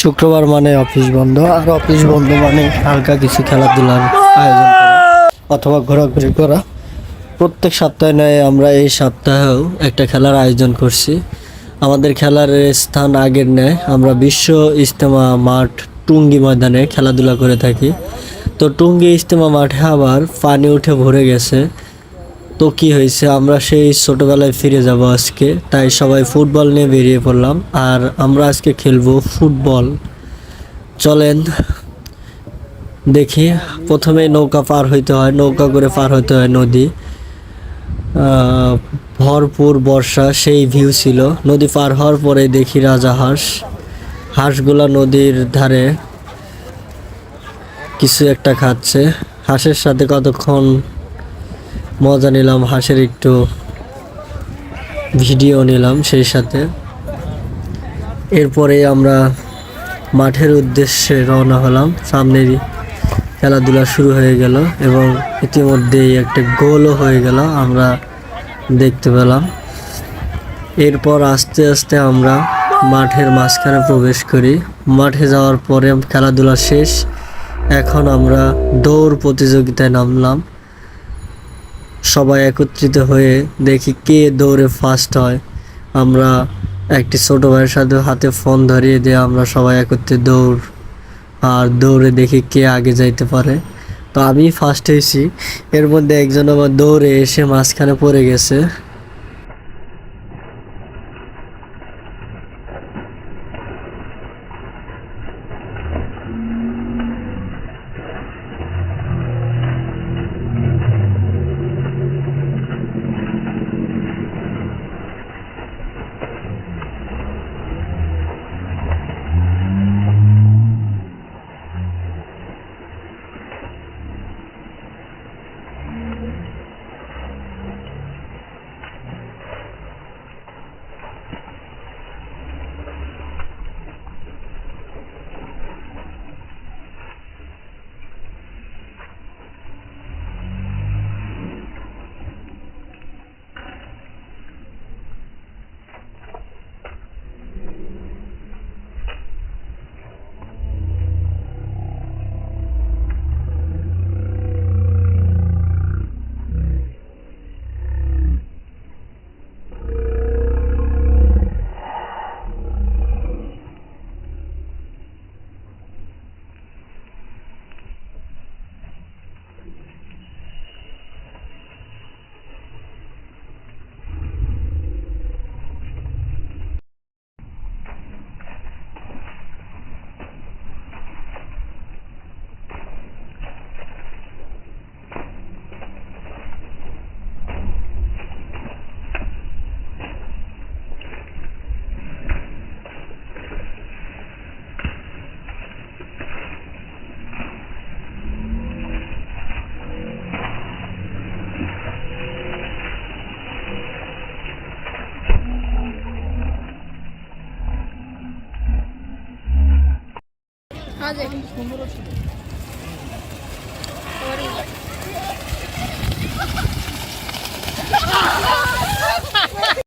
শুক্রবার মানে অফিস বন্ধ, আর অফিস বন্ধ মানে হালকা কিছু খেলাধুলার আয়োজন করা অথবা ঘোরাঘুরি করা। প্রত্যেক সপ্তাহে নয়, আমরা এই সপ্তাহেও একটা খেলার আয়োজন করছি। আমাদের খেলার স্থান আগের নেয় আমরা বিশ্ব ইজতেমা মাঠ টুঙ্গি ময়দানে খেলাধুলা করে থাকি। তো টুঙ্গি ইজতেমা মাঠে আবার পানি উঠে ভরে গেছে। তো কি হয়েছে, আমরা সেই ছোটবেলায় ফিরে যাব আজকে। তাই সবাই ফুটবল নিয়ে বেরিয়ে পড়লাম। আর আমরা আজকে খেলব ফুটবল। চলেন দেখি। প্রথমে নৌকা পার হইতে হয়, নৌকা করে পার হইতে হয় নদী। ভরপুর বর্ষা, সেই ভিউ ছিল। নদী পার হওয়ার পরে দেখি রাজা হাঁস। হাঁসগুলা নদীর ধারে কিছু একটা খাচ্ছে। হাঁসের সাথে কতক্ষণ মজা নিলাম, হাঁসের একটু ভিডিও নিলাম সেই সাথে। এরপরে আমরা মাঠের উদ্দেশ্যে রওনা হলাম। সামনেরই খেলাধুলা শুরু হয়ে গেল এবং ইতিমধ্যেই একটা গোলও হয়ে গেল আমরা দেখতে পেলাম। এরপর আস্তে আস্তে আমরা মাঠের মাঝখানে প্রবেশ করি। মাঠে যাওয়ার পরে খেলাধুলা শেষ। এখন আমরা দৌড় প্রতিযোগিতায় নামলাম। সবাই একত্রিত হয়ে দেখি কে দৌড়ে ফার্স্ট হয়। আমরা একটি ছোটো ভাইয়ের সাথে হাতে ফোন ধরিয়ে দিয়ে আমরা সবাই একত্রে দৌড় আর দৌড়ে দেখি কে আগে যাইতে পারে। তো আমি ফার্স্ট হয়েছি। এর মধ্যে একজন আমার দৌড়ে এসে মাঝখানে পড়ে গেছে। 아직.